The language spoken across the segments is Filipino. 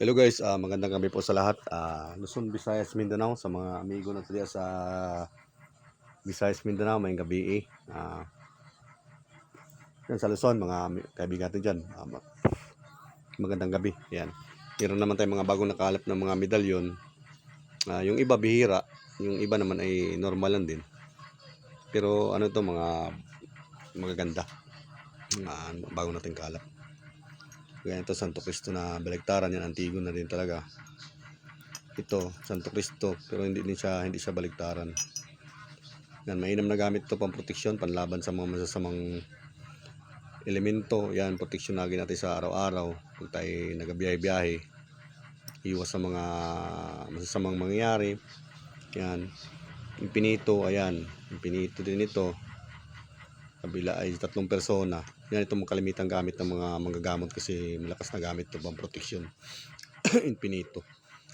Hello guys, ah, magandang gabi po sa lahat. Ah, Luzon, Visayas, Mindanao sa mga amigo na tuloy sa Visayas, Mindanao, may gabi eh. Yan sa Luzon, mga kaibigan natin dyan. Ma- magandang gabi. Yan. Meron naman tayong mga bagong nakalap ng mga medalyon. Ah, yung iba bihira, yung iba naman ay normal lang din. Pero ano to mga magaganda. Mga bagong nating kalap. Kaya ito Santo Cristo na baligtaran yan, antigo na din talaga. Ito, Santo Cristo, pero hindi din siya hindi siya baligtaran. Yan, mainam na gamit to pang proteksyon, panlaban sa mga masasamang elemento. Yan, proteksyon lagi natin sa araw-araw. Pag tayo nagabiyahe-biyahe, iwas sa mga masasamang mangyayari. Yan, impinito, ayan, impinito din ito. Kabila ay tatlong persona. Yan itong kalimitang gamit ng mga manggagamot kasi malakas na gamit to pang proteksyon. Infinito.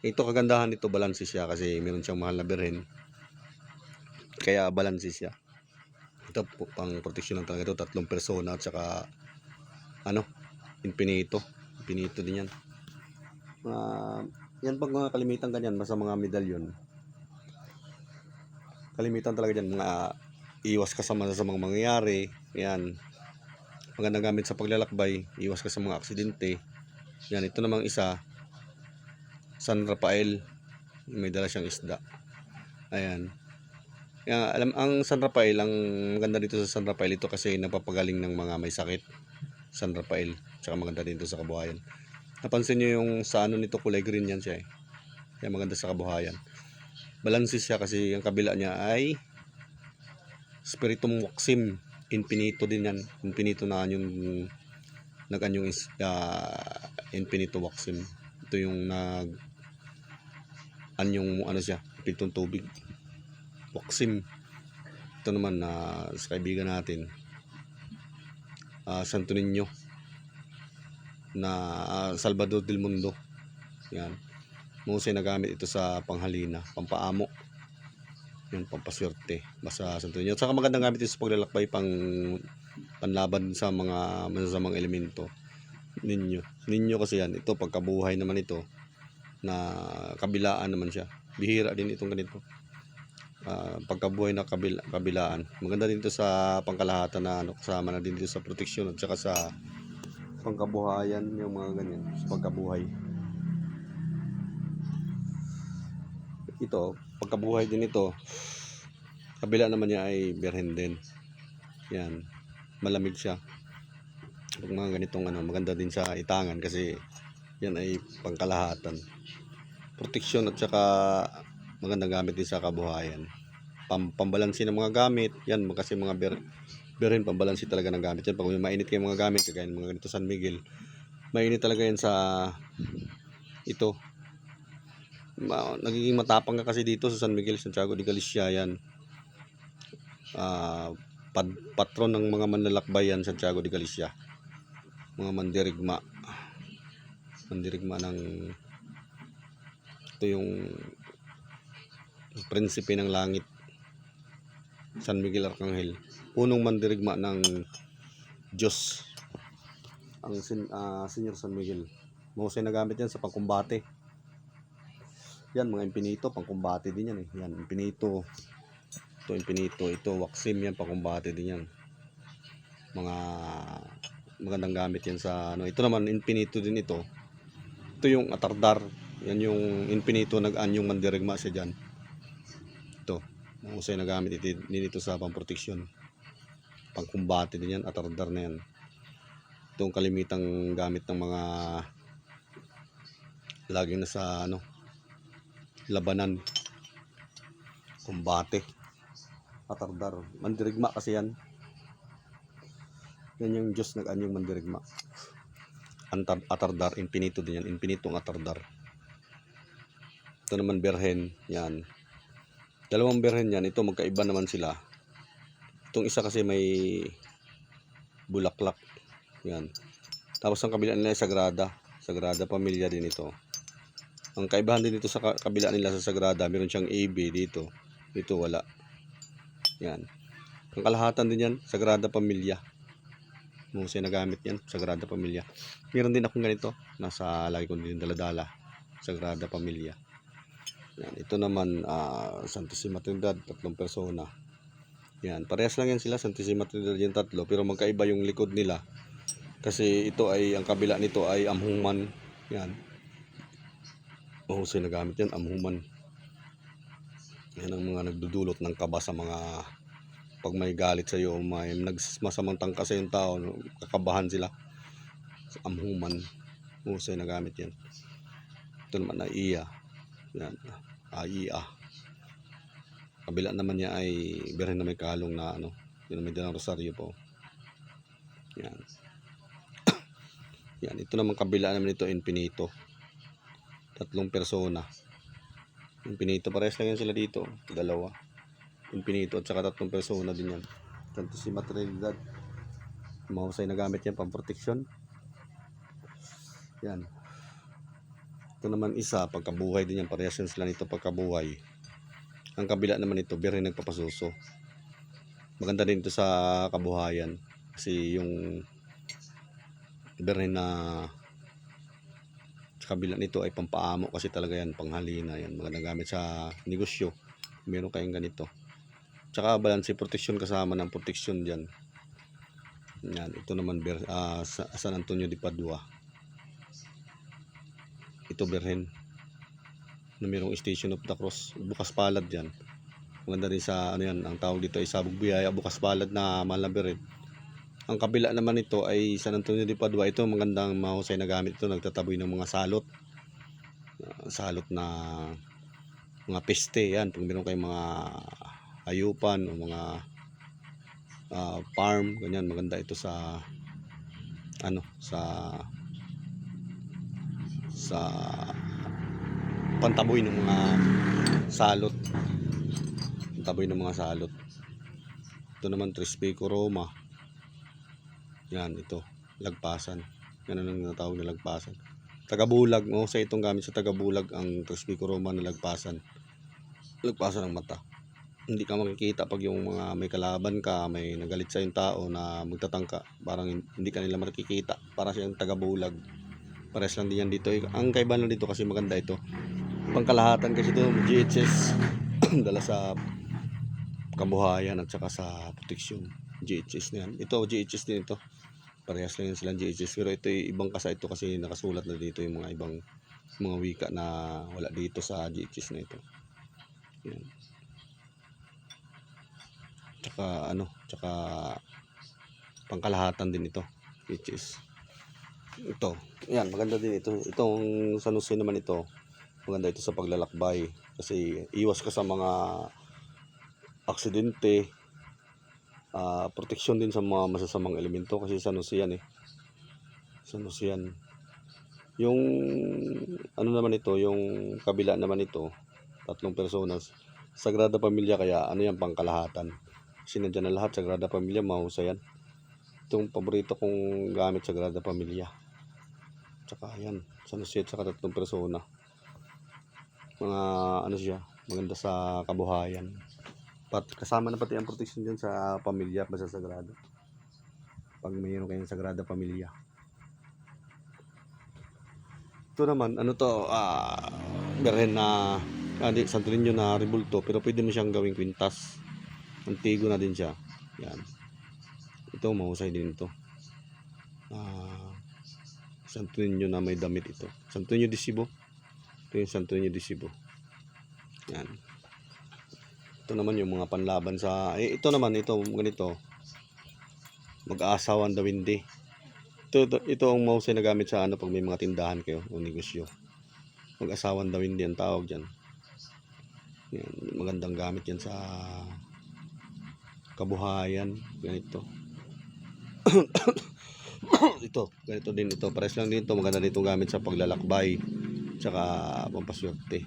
Ito kagandahan nito balanse siya kasi meron siyang mahal na birhen. Kaya balanse siya. Ito pang proteksyon lang talaga ito. Tatlong persona at saka ano, infinito. Infinito din yan. Ah, yan pag mga kalimitang ganyan, basta mga medalyon. Kalimitan talaga dyan, mga iwas ka sa mga mangyayari. Yan, magandang gamit sa paglalakbay, iwas ka sa mga aksidente. Yan, ito namang isa, San Rafael, may dala siyang isda. Ayan. Yan, alam, ang San Rafael, ang maganda dito sa San Rafael, ito kasi napapagaling ng mga may sakit. San Rafael, tsaka maganda dito sa kabuhayan. Napansin nyo yung sa ano nito, kulay green yan siya eh. Kaya maganda sa kabuhayan. Balansis siya kasi ang kabila niya ay Spiritum Waxim infinito din yan. Infinito na yung nag-anyong is uh, infinito waxim. Ito yung nag anyong ano siya, pitong tubig. Waxim. Ito naman na sa kaibigan natin. ah Santo Niño na ah, Salvador del Mundo. Yan. Musay nagamit ito sa panghalina, pampaamo. Yung pampaswerte. Basta Santo Niño. At saka magandang gamit sa paglalakbay pang panlaban sa mga masasamang elemento. Ninyo. Ninyo kasi yan. Ito pagkabuhay naman ito na kabilaan naman siya. Bihira din itong ganito. Ah, pagkabuhay na kabila, kabilaan. Maganda din ito sa pangkalahatan na ano, kasama na din dito sa proteksyon at saka sa pangkabuhayan yung mga ganyan sa pagkabuhay. Ito, pagkabuhay din ito, kabila naman niya ay birhen din. Yan, malamig siya. Pag mga ganitong ano, maganda din sa itangan kasi yan ay pangkalahatan. Proteksyon at saka magandang gamit din sa kabuhayan. Pam pambalansi ng mga gamit, yan kasi mga ber berin pambalansi talaga ng gamit yan. Pag may mainit kayong mga gamit, kagaya mga ganito San Miguel, mainit talaga yan sa ito. Ma nagiging matapang ka kasi dito sa San Miguel, Santiago de Galicia yan. Ah, pad- patron ng mga manlalakbay yan, Santiago de Galicia. Mga mandirigma. Mandirigma ng ito yung prinsipe ng langit. San Miguel Arcangel. Punong mandirigma ng Diyos. Ang sin, ah, Senior San Miguel. Mahusay na gamit yan sa pangkumbate. Yan, mga impinito, pangkumbate din yan eh. Yan, impinito. Ito, impinito. Ito, waxim yan, pangkumbate din yan. Mga magandang gamit yan sa ano. Ito naman, impinito din ito. Ito yung atardar. Yan yung impinito, nag-anyong mandirigma siya dyan. Ito, mahusay na gamit ito, din ito sa pangproteksyon. Pangkumbate din yan, atardar na yan. Itong kalimitang gamit ng mga laging nasa ano labanan. Kumbate. Atardar mandirigma kasi yan. Yan yung Diyos nag-anyong mandirigma. Antar, atardar infinito din yan. Infinitong atardar. Ito naman berhen yan. Dalawang berhen yan. Ito magkaiba naman sila. Itong isa kasi may bulaklak. Yan. Tapos ang kabila nila ay sagrada. Sagrada pamilya din ito ang kaibahan din dito sa ka- kabila nila sa Sagrada, meron siyang AB dito. Dito wala. Yan. Ang kalahatan din yan, Sagrada Pamilya. Mahusay na gamit yan. Sagrada Pamilya. Meron din akong ganito. Nasa lagi ko din daladala. Sagrada Pamilya. Yan. Ito naman, ah, Santissima Trinidad. Tatlong persona. Yan. Parehas lang yan sila. Santissima Trinidad yung tatlo. Pero magkaiba yung likod nila. Kasi ito ay, ang kabila nito ay amhuman. Yan. Mahusay na gamit yan. Amhuman. Yan ang mga nagdudulot ng kaba sa mga pag may galit sa iyo, may nagmasamang tangka sa yung tao, kakabahan sila. Amhuman. Mahusay na gamit yan. Ito naman na iya. Yan. Aiya. Kabila naman niya ay birin na may kalong na ano. Yun may dalang rosaryo po. Yan. Yan. Ito naman kabila naman ito infinito. Tatlong persona. Infinito. Parehas lang yan sila dito. Dalawa. Infinito at saka tatlong persona din yan. Santissima Trinidad. Mahusay na gamit yan pang protection. Yan. Ito naman isa, pagkabuhay din yan. Parehas yan sila nito pagkabuhay. Ang kabila naman ito, birin nagpapasuso. Maganda din ito sa kabuhayan. Kasi yung birin na kabila nito ay pampaamo kasi talaga yan, panghalina yan. Magandang gamit sa negosyo. Meron kayong ganito. Tsaka balance protection kasama ng protection dyan. Yan, ito naman ah, sa San Antonio de Padua. Ito Berhen. Na mayroong Station of the Cross. Bukas palad yan. Maganda rin sa ano yan, ang tawag dito ay sabog biyaya, bukas palad na Berhen. Ang kabila naman nito ay San Antonio de Padua. Ito magandang mahusay na gamit ito. Nagtataboy ng mga salot. Ah, salot na mga peste yan. Pag meron kayong mga ayupan o mga ah, farm, ganyan maganda ito sa ano, sa sa pantaboy ng mga salot. Pantaboy ng mga salot. Ito naman Trispico Roma. Yan, ito. Lagpasan. Yan ang natawag na lagpasan. Tagabulag. No? Sa itong gamit sa tagabulag ang Trispico Roma na lagpasan. Lagpasan ng mata. Hindi ka makikita pag yung mga may kalaban ka, may nagalit sa yung tao na magtatangka. Parang hindi ka nila makikita. Para siyang tagabulag. Pares lang din yan dito. Ang kaibahan lang dito kasi maganda ito. Pangkalahatan kasi ito, GHS. Dala sa kabuhayan at saka sa proteksyon. GHS na yan. Ito, GHS din ito. Parehas lang yan silang GHS. Pero ito yung ibang kasa ito kasi nakasulat na dito yung mga ibang mga wika na wala dito sa GHS na ito. Yan. Tsaka ano, tsaka pangkalahatan din ito. GHS. Ito. Yan, maganda din ito. Itong San Jose naman ito. Maganda ito sa paglalakbay. Kasi iwas ka sa mga aksidente. Ah proteksyon din sa mga masasamang elemento. Kasi San Jose yan eh. San Jose yan. Yung ano naman ito, yung kabila naman ito, tatlong personas. Sagrada Pamilya kaya ano yan pangkalahatan. Kasi nandyan na lahat, Sagrada Pamilya, mahusay yan. Itong paborito kong gamit, Sagrada Pamilya. Tsaka yan, San Jose at saka tatlong persona. Mga ano siya, maganda sa kabuhayan. Pat, kasama na pati ang protection dyan sa pamilya, basta sagrado. Pag mayroon kayong sagrada pamilya. Ito naman, ano to, ah, berhen na, ah, Santo Niño na rebulto, pero pwede mo siyang gawing kwintas. Antigo na din siya. Yan. Ito, mahusay din ito. Ah, Santo Niño na may damit ito. Santo Niño de Cebu. Ito yung Santo Niño de Cebu. Yan. Ito naman yung mga panlaban sa... Eh, ito naman, ito, ganito. Mag-aasawan daw hindi. Ito, ito, ito ang mahusay na gamit sa ano pag may mga tindahan kayo o negosyo. Mag-asawan daw hindi ang tawag dyan. Yan, magandang gamit yan sa kabuhayan. Ganito. ito, ganito din ito. Pares lang din ito. Maganda dito gamit sa paglalakbay. Tsaka pampaswerte.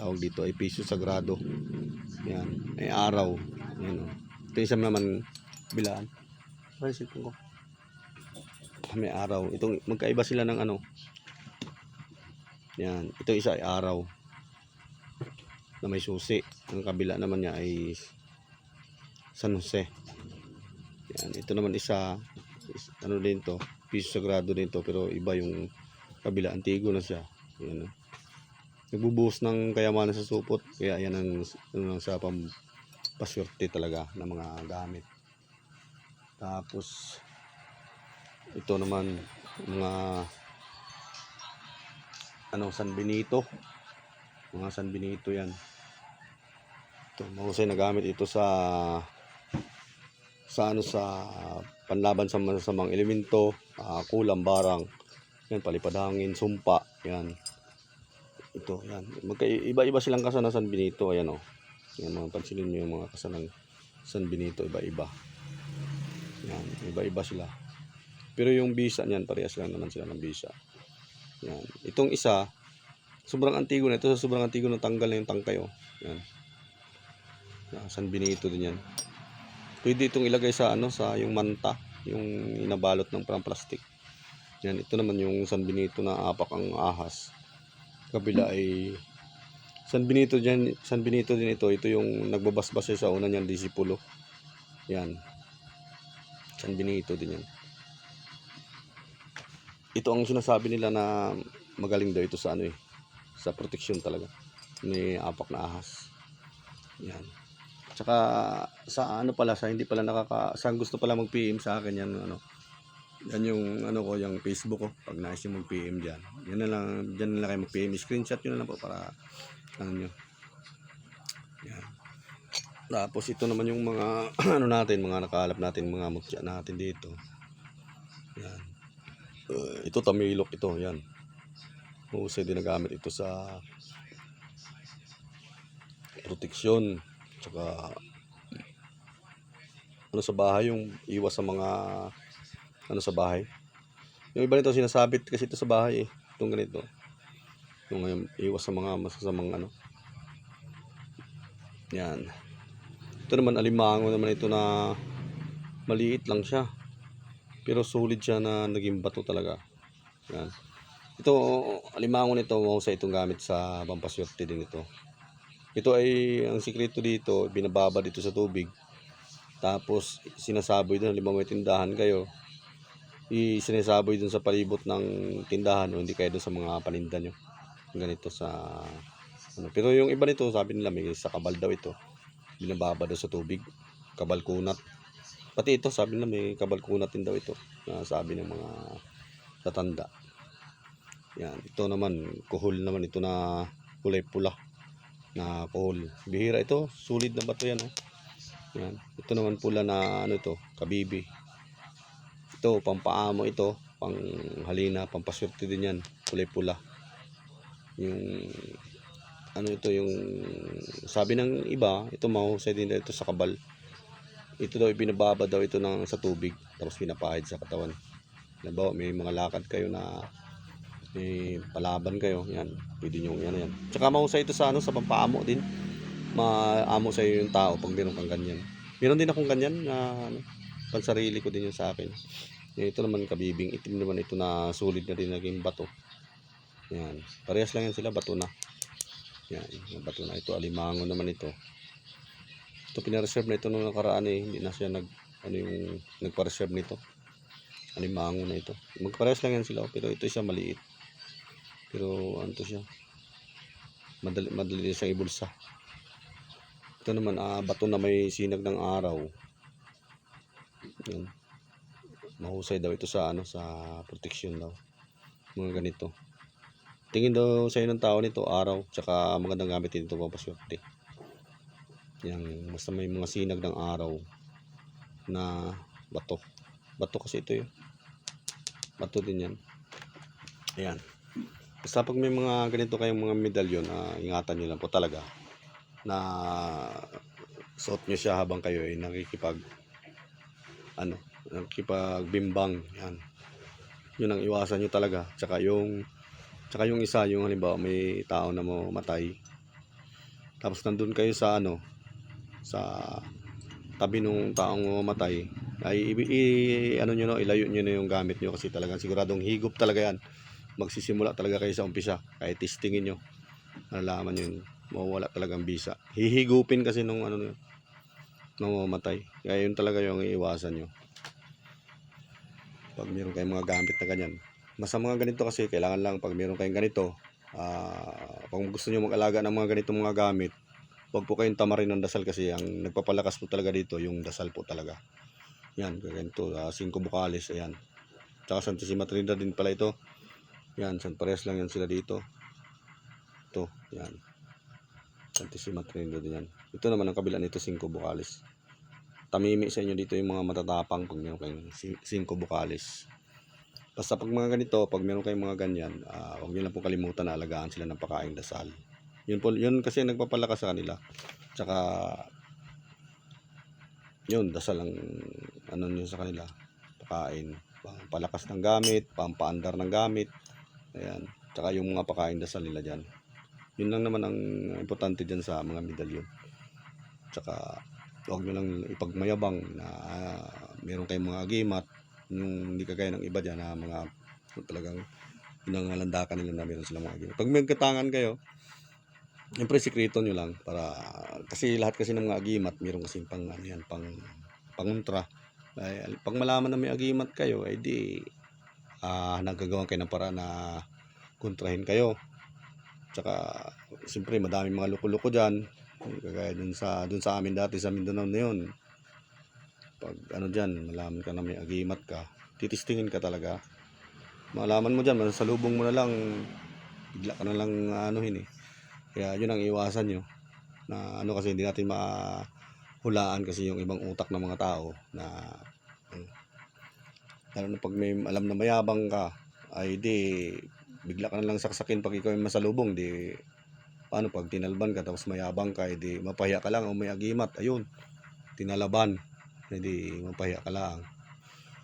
Tawag dito ay piso sagrado. Yan. Ay araw. Yan o. Ito isa naman bilaan. Ay, cellphone ko. May araw. Itong magkaiba sila ng ano. Yan. Ito isa ay araw. Na may susi. Ang kabila naman niya ay San Jose. Yan. Ito naman isa is- ano din to, piso sagrado din to, pero iba yung kabila, antigo na siya. Yan, oh. Nagbubuhos ng kayamanan sa supot, kaya yan ang ano lang sa pam paswerte talaga ng mga gamit. Tapos, ito naman, mga ano, San Benito. Mga San Benito yan. Ito, mahusay na gamit ito sa sa ano sa panlaban sa masamang elemento, ah, kulam, barang, yan, palipad hangin, sumpa, yan. Ito, yan. Magka, iba-iba silang kasa ng San Benito, ayan o. Yan, mga pansinin nyo yung mga kasa San Benito, iba-iba. Yan, iba-iba sila. Pero yung bisa niyan, parehas lang naman sila ng bisa. Yan. Itong isa, sobrang antigo na. Ito sobrang antigo na tanggal na yung tangkay, oh. Yan. Yan, San Benito din yan. Pwede itong ilagay sa ano sa yung manta, yung inabalot ng parang plastic. Yan, ito naman yung San Benito na apak ang ahas. Kabila ay San Benito diyan, San Benito din ito. Ito yung nagbabasbas sa una niyang disipulo. Yan. San Benito din yan. Ito ang sinasabi nila na magaling daw ito sa ano eh. Sa protection talaga. May apak na ahas. Yan. Tsaka sa ano pala, sa hindi pala nakaka, sa gusto pala mag-PM sa akin yan, ano, yan yung ano ko, yung Facebook ko, pag nais yung mag-PM dyan. Yan na lang, dyan na lang kayo mag-PM. Screenshot nyo na lang po para, ano nyo. Yan. Tapos ito naman yung mga, ano natin, mga nakalap natin, mga mutya natin dito. Yan. Uh, ito tamilok ito, yan. Mahusay din nagamit ito sa proteksyon. Tsaka ano sa bahay yung iwas sa mga ano sa bahay. Yung iba nito sinasabit kasi ito sa bahay eh. Itong ganito. Yung ngayon, iwas sa mga masasamang ano. Yan. Ito naman alimango naman ito na maliit lang siya. Pero solid siya na naging bato talaga. Yan. Ito, alimango nito, mahusay itong gamit sa pampaswerte din ito. Ito ay, ang sikreto dito, binababa dito sa tubig. Tapos, sinasaboy doon, halimbawa may tindahan kayo, isinasaboy doon sa palibot ng tindahan o hindi kayo doon sa mga paninda nyo. Ganito sa, ano. Pero yung iba nito, sabi nila, may sa kabal daw ito. Binababa daw sa tubig. Kabal kunat. Pati ito, sabi nila, may kabal kunat din daw ito. Na sabi ng mga tatanda. Yan, ito naman, kuhol naman ito na kulay pula na kuhol. Bihira ito, sulit na bato yan. Oh. Yan. Ito naman pula na ano ito, kabibi. Ito, pampaamo ito, pang halina, pampaswerte din yan, kulay pula. Yung ano ito yung sabi ng iba, ito mahusay din ito sa kabal. Ito daw ibinababa daw ito ng sa tubig tapos pinapahid sa katawan. Halimbawa, may mga lakad kayo na may palaban kayo, yan, pwede nyo, yan, yan. Tsaka mahusay ito sa ano, sa pampaamo din. Maamo sa iyo yung tao pag meron kang ganyan. Meron din akong ganyan na ano, pansarili ko din yun sa akin. Ito naman kabibing, itim naman ito na solid na din naging bato. Yan, parehas lang yan sila, bato na. Yan, yung bato na ito, alimango naman ito. Ito pinareserve na ito nung nakaraan eh, hindi na siya nag, ano yung, nagpa-reserve nito. Alimango na ito. Magparehas lang yan sila, pero ito siya maliit. Pero ano to siya? Madali, madali siyang ibulsa. Ito naman, ah, bato na may sinag ng araw. Yan. Mahusay daw ito sa ano sa protection daw. Mga ganito. Tingin daw sa ng tao nito araw, tsaka magandang gamit din ito pampaswerte. Yan, basta may mga sinag ng araw na bato. Bato kasi ito yun. Bato din yan. Ayan. Basta pag may mga ganito kayong mga medalyon, na ingatan nyo lang po talaga na suot nyo siya habang kayo ay nakikipag ano, nakikipagbimbang. Yan. Yun ang iwasan nyo talaga. Tsaka yung tsaka yung isa, yung halimbawa may tao na mo matay. Tapos nandun kayo sa ano, sa tabi nung taong mamatay ay i, i- ano nyo no, ilayo nyo na yung gamit nyo kasi talagang siguradong higop talaga yan magsisimula talaga kayo sa umpisa kahit testingin nyo nalalaman yun mawawala talagang bisa hihigupin kasi nung ano nung nung mamatay kaya yun talaga yung iiwasan nyo pag meron kayong mga gamit na ganyan. Mas mga ganito kasi, kailangan lang pag meron kayong ganito, ah kung gusto nyo mag-alaga ng mga ganitong mga gamit, huwag po kayong tamarin ng dasal kasi ang nagpapalakas po talaga dito, yung dasal po talaga. Yan, ganito, uh, 5 bukalis, ayan. Tsaka Santissima Trinidad din pala ito. Yan, San Pares lang yan sila dito. Ito, yan. Trinidad din yan. Ito naman ang kabila nito, 5 bukalis. Tamimi sa inyo dito yung mga matatapang pag meron kayong 5 bukalis. Basta pag mga ganito, pag meron kayong mga ganyan, ah, huwag nyo lang po kalimutan na alagaan sila ng pakaing dasal. Yun, po, yun kasi nagpapalakas sa kanila. Tsaka, yun, dasal ang ano nyo sa kanila. Pakain. Pampalakas ng gamit, pampaandar ng gamit. Ayan. Tsaka yung mga pakain dasal nila dyan. Yun lang naman ang importante dyan sa mga medalyon. Tsaka, huwag nyo lang ipagmayabang na ah, meron kayong mga agimat yung hindi kagaya ng iba dyan na mga talagang pinangalandakan nila na meron silang mga agimat. Pag may katangan kayo, Siyempre, sikreto nyo lang para kasi lahat kasi ng mga agimat meron kasi pang ano yan, pang panguntra. Ay, pag malaman na may agimat kayo, ay di ah nagagawa kayo ng para na kontrahin kayo. Tsaka siyempre madaming mga loko-loko diyan. Kagaya dun sa dun sa amin dati sa Mindanao na yun. Pag ano diyan, malaman ka na may agimat ka, titistingin ka talaga. Malaman mo diyan, masalubong mo na lang bigla ka na lang ano eh. Kaya yun ang iwasan nyo. Na ano kasi hindi natin mahulaan kasi yung ibang utak ng mga tao na um, lalo na pag may alam na mayabang ka ay di bigla ka na lang saksakin pag ikaw ay masalubong di paano pag tinalban ka tapos mayabang ka di mapahiya ka lang o may agimat ayun tinalaban hindi mapahiya ka lang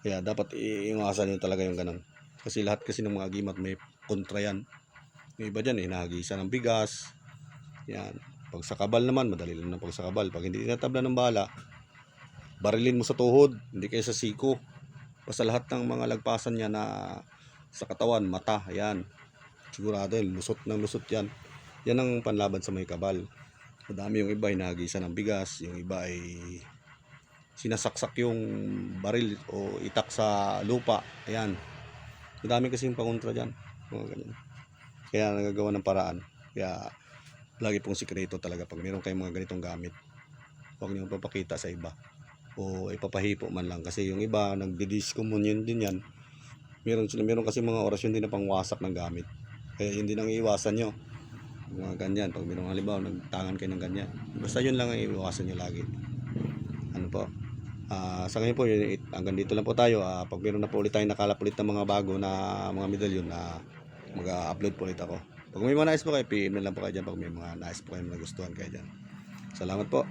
kaya dapat iiwasan nyo talaga yung ganun kasi lahat kasi ng mga agimat may kontra yan yung iba dyan, hinahagisa ng bigas. Yan. Pag sa kabal naman, madali lang ng pag sa kabal. Pag hindi tinatabla ng bala, barilin mo sa tuhod, hindi kayo sa siko. Basta lahat ng mga lagpasan niya na sa katawan, mata, ayan. Sigurado yun, lusot ng lusot yan. Yan ang panlaban sa may kabal. Madami yung iba, hinahagisa ng bigas. Yung iba ay sinasaksak yung baril o itak sa lupa. Ayan. Madami kasi yung pangontra dyan. Mga ganyan. Kaya nagagawa ng paraan. Kaya lagi pong sikreto talaga pag meron kayong mga ganitong gamit. Huwag niyo papakita sa iba. O ipapahipo man lang. Kasi yung iba, nagdi-discommunion din yan. Meron, sila, meron kasi mga orasyon din na pangwasak ng gamit. Kaya yun din ang iiwasan nyo. Mga ganyan. Pag meron halimbawa, nagtangan kayo ng ganyan. Basta yun lang ang iiwasan nyo lagi. Ano po? Ah, sa ngayon po, yun, hanggang dito lang po tayo. Ah, pag meron na po ulit tayo nakalap ulit ng mga bago na mga medalyon na mag-upload po ulit ako. Pag may mga nais po kayo, PM lang po kayo dyan pag may mga nais po kayo na nagustuhan kayo dyan. Salamat po.